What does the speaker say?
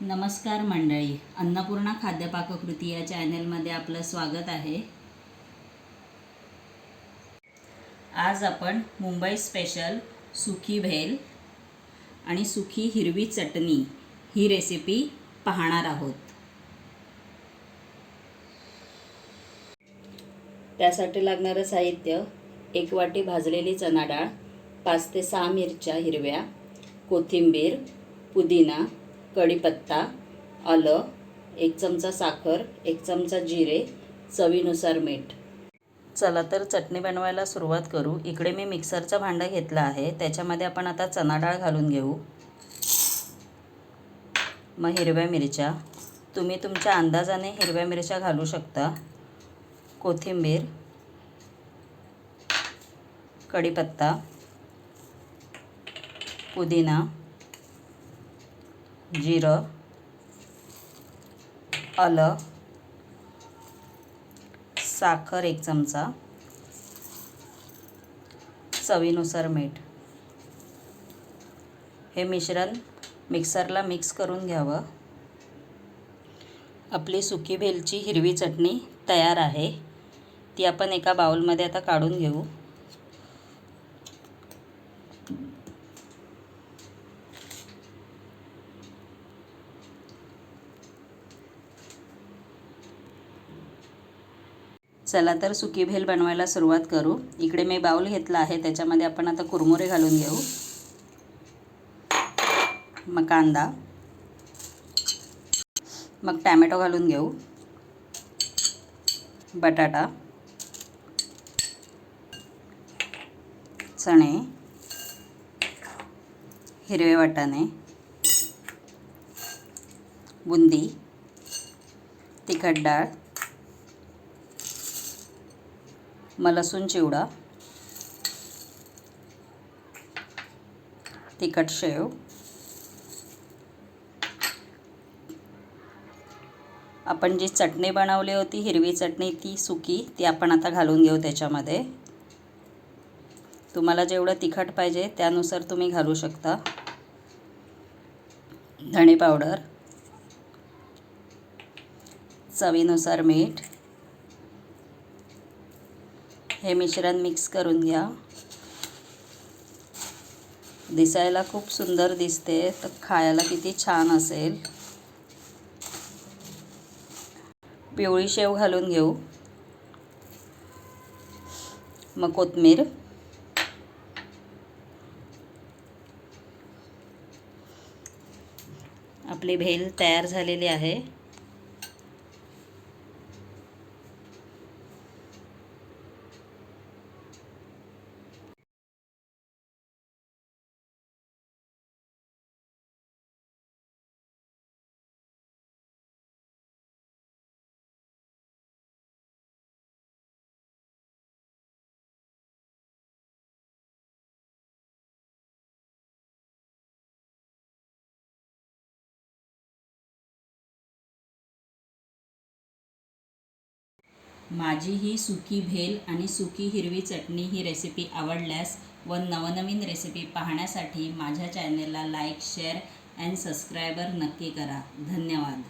नमस्कार मंडळी अन्नपूर्णा खाद्यपाककृती या चॅनेलमध्ये आपलं स्वागत आहे. आज आपण मुंबई स्पेशल सुखी भेल आणि सुखी हिरवी चटणी ही रेसिपी पाहणार आहोत. त्यासाठी लागणारं साहित्य एक वाटी भाजलेली चणा डाळ पाच ते सहा मिरच्या हिरव्या कोथिंबीर पुदिना कढीपत्ता आलं एक चमचा साखर एक चमचा जिरे चवीनुसार मीठ. चला तर चटणी बनवायला सुरुवात करू. इकडे मी मिक्सरचं भांडं घेतलं आहे. त्याच्यामध्ये आपण आता चना डाळ घालून घेऊ. मग हिरव्या मिरच्या. तुम्ही तुमच्या अंदाजाने हिरव्या मिरच्या घालू शकता. कोथिंबीर. कढीपत्ता. पुदिना. जिरं आलं साखर एक चमचा चवीनुसार मीठ. हे मिश्रण मिक्सरला मिक्स करून घ्यावं. आपली सुकी भेलची हिरवी चटणी तयार आहे. ती आपण एका बाउलमध्ये आता काढून घेऊ. चला तर सुकी भेल बनवायला सुरुवात करू. इकडे मी बाऊल घेतला आहे त्याच्यामध्ये आपण आता कुरमुरे घालून घेऊ. मग कांदा. मग टॅमॅटो घालून घेऊ. बटाटा. चणे. हिरवे वाटाणे. बुंदी. तिखट डाळ. मग लसूण चिवडा. तिखट शेव. आपण जी चटणी बनवली होती हिरवी चटणी ती सुकी ती आपण आता घालून घेऊ त्याच्यामध्ये. तुम्हाला जेवढं तिखट पाहिजे त्यानुसार तुम्ही घालू शकता. धणे पावडर. चवीनुसार मीठ. हे मिश्रण मिक्स करून घ्या. दिसायला खूप सुंदर दिसते तर खायला किती छान असेल. पिवळी शेव घालून घेऊ. मग कोथमीर. आपली भेल तयार झालेली आहे. माझी ही सुकी भेल आणि सुकी हिरवी चटणी ही रेसिपी आवडल्यास व नवनवीन रेसिपी पाहण्यासाठी माझ्या चॅनलला लाईक शेअर अँड सबस्क्रायबर नक्की करा. धन्यवाद.